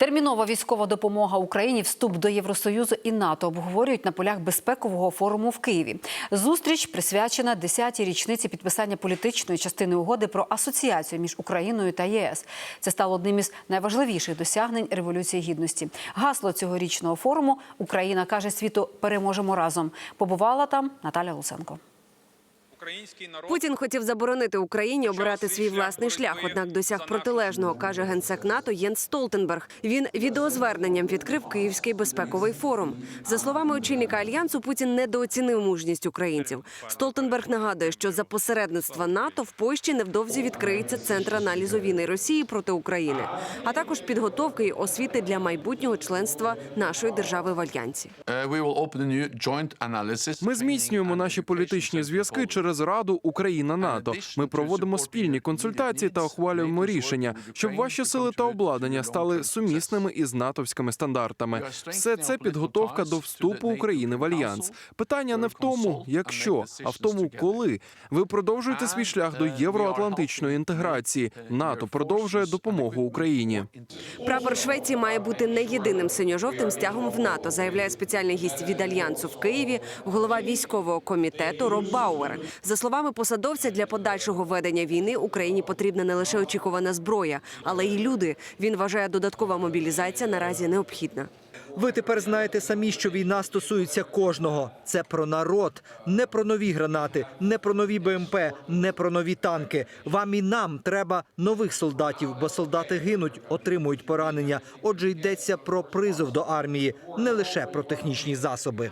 Термінова військова допомога Україні, вступ до Євросоюзу і НАТО обговорюють на полях безпекового форуму в Києві. Зустріч присвячена 10-й річниці підписання політичної частини угоди про асоціацію між Україною та ЄС. Це стало одним із найважливіших досягнень революції гідності. Гасло цьогорічного форуму Україна каже світу переможемо разом. Побувала там Наталя Луценко. Український народ Путін хотів заборонити Україні обирати свій власний шлях, однак досяг протилежного, каже генсек НАТО Єнс Столтенберг. Він відеозверненням відкрив Київський безпековий форум. За словами очільника альянсу, Путін недооцінив мужність українців. Столтенберг нагадує, що за посередництва НАТО в Польщі невдовзі відкриється центр аналізу війни Росії проти України, а також підготовки й освіти для майбутнього членства нашої держави в альянсі. Analysis. Ми зміцнюємо наші політичні зв'язки через Раду Україна НАТО. Ми проводимо спільні консультації та ухвалюємо рішення, щоб ваші сили та обладнання стали сумісними із натовськими стандартами. Все це підготовка до вступу України в альянс. Питання не в тому, якщо, а в тому, коли ви продовжуєте свій шлях до євроатлантичної інтеграції. НАТО продовжує допомогу Україні. Прапор Швеції має бути не єдиним синьо-жовтим стягом в НАТО, заявляє спеціальний гість від альянсу в Києві, голова військового комітету Роб Бауер. За словами посадовця, для подальшого ведення війни Україні потрібна не лише очікувана зброя, але й люди. Він вважає, додаткова мобілізація наразі необхідна. Ви тепер знаєте самі, що війна стосується кожного. Це про народ, не про нові гранати, не про нові БМП, не про нові танки. Вам і нам треба нових солдатів, бо солдати гинуть, отримують поранення. Отже, йдеться про призов до армії, не лише про технічні засоби.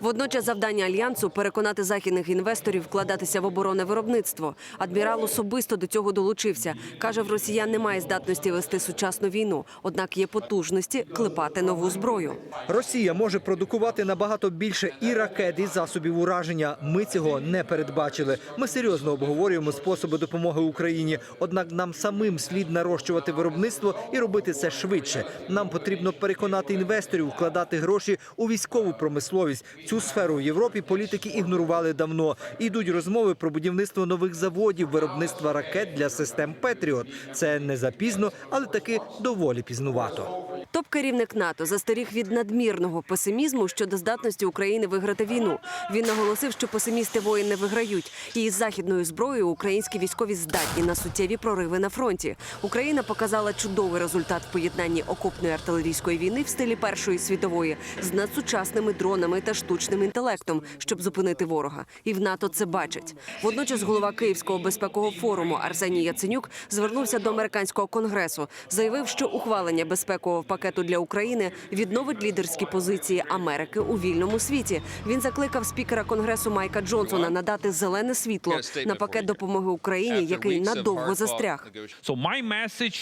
Водночас завдання альянсу переконати західних інвесторів вкладатися в оборонне виробництво. Адмірал особисто до цього долучився. каже, в росіян немає здатності вести сучасну війну, однак є потужності клепати нову зброю. Росія може продукувати набагато більше і ракет, і засобів ураження. Ми цього не передбачили. Ми серйозно обговорюємо способи допомоги Україні. Однак нам самим слід нарощувати виробництво і робити це швидше. Нам потрібно переконати інвесторів вкладати гроші у військову промисловість. Цю сферу в Європі політики ігнорували давно. Ідуть розмови про будівництво нових заводів, виробництва ракет для систем Петріот. Це не запізно, але таки доволі пізнувато. Топ-керівник НАТО застеріг від надмірного песимізму щодо здатності України виграти війну. Він наголосив, що песимісти воїн не виграють. І із західною зброєю українські військові здатні на суттєві прориви на фронті. Україна показала чудовий результат в поєднанні окопної артилерійської війни в стилі Першої світової з надсучасними дронами та штучним інтелектом, щоб зупинити ворога. І в НАТО це бачать. Водночас голова Київського безпекового форуму Арсеній Яценюк звернувся до американського конгресу, заявив, що ухвалення безпекового пакету для України відновить лідерські позиції Америки у вільному світі. Він закликав спікера конгресу Майка Джонсона надати зелене світло на пакет допомоги Україні, який надовго застряг.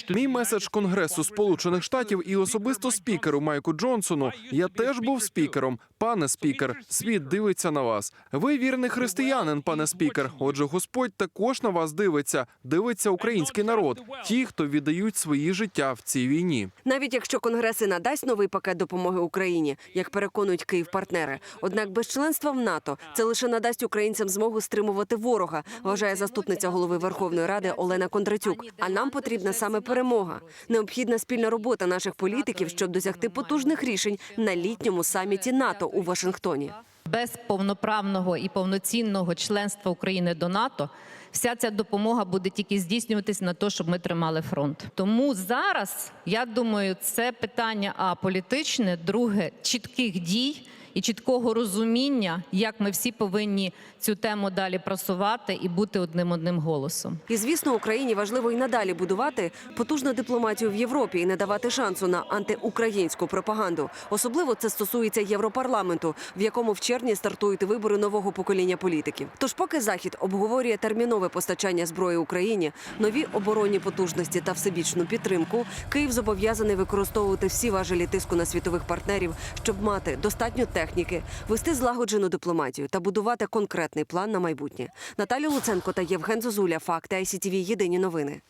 Мій меседж Конгресу Сполучених Штатів і особисто спікеру Майку Джонсону. Я теж був спікером. Пане спікер, світ дивиться на вас. Ви вірний християнин, пане спікер. Отже, Господь також на вас дивиться. Дивиться український народ, ті, хто віддають свої життя в цій війні. Навіть якщо Конгрес і надасть новий пакет допомоги Україні, як переконують Київ партнери. Однак без членства в НАТО це лише надасть українцям змогу стримувати ворога, вважає заступниця голови Верховної Ради Олена Кондратюк. А нам потрібна саме перемога. Необхідна спільна робота наших політиків, щоб досягти потужних рішень на літньому саміті НАТО у Вашингтоні. Без повноправного і повноцінного членства України до НАТО вся ця допомога буде тільки здійснюватись на те, щоб ми тримали фронт. Тому зараз я думаю, це питання а політичне, друге чітких дій. І чіткого розуміння, як ми всі повинні цю тему далі просувати і бути одним одним голосом. І звісно, Україні важливо і надалі будувати потужну дипломатію в Європі і не давати шансу на антиукраїнську пропаганду. Особливо це стосується Європарламенту, в якому в червні стартують вибори нового покоління політиків. Тож, поки захід обговорює термінове постачання зброї Україні, нові оборонні потужності та всебічну підтримку, Київ зобов'язаний використовувати всі важелі тиску на світових партнерів, щоб мати достатньо техніки, вести злагоджену дипломатію та будувати конкретний план на майбутнє. Наталя Луценко та Євген Зозуля. Факти ICTV. Єдині новини.